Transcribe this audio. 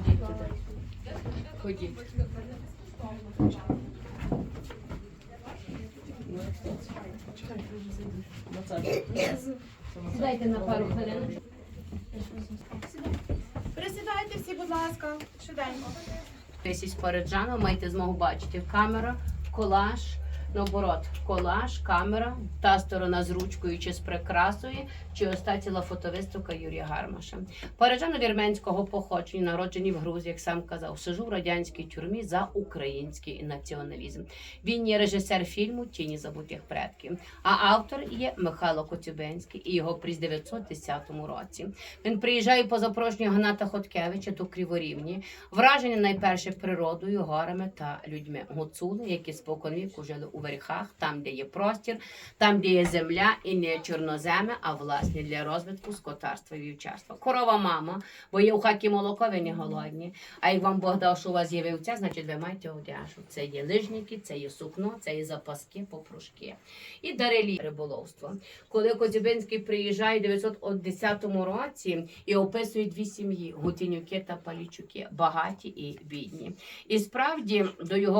Ходіть туди. Ходіть. Сідайте на пару хвилин. Присідайте всі, будь ласка, швиденько. Тисяч париджана, маєте змогу бачити камера, колаж, наоборот, колаж, камера, та сторона з ручкою чи з прикрасою, чи ось та фотовиставка Юрія Гармаша. Парижани вірменського походження, народжені в Грузії, як сам казав, сижу в радянській тюрмі за український націоналізм. Він є режисер фільму Тіні забутих предків, а автор є Михайло Коцюбинський і його приз 910 році. Він приїжджає по запрошенню Гната Хоткевича до Криворівні, Враження найперше природою, горами та людьми. Гуцули, які споконвіку жили у верхах, там, де є простір, там, де є земля і не чорноземи, а власне для розвитку скотарства і вівчарства. Корова мама, бо є у хаті молоко, ви не голодні. А як вам Бог дав, що у вас є вівця, значить ви маєте одяжу. Це є лижники, це є сукно, це є запаски, попружки. І дарелі риболовство. Коли Козюбинський приїжджає у 910 році і описує дві сім'ї Гутинюки та Палічуки, багаті і бідні. І справді до його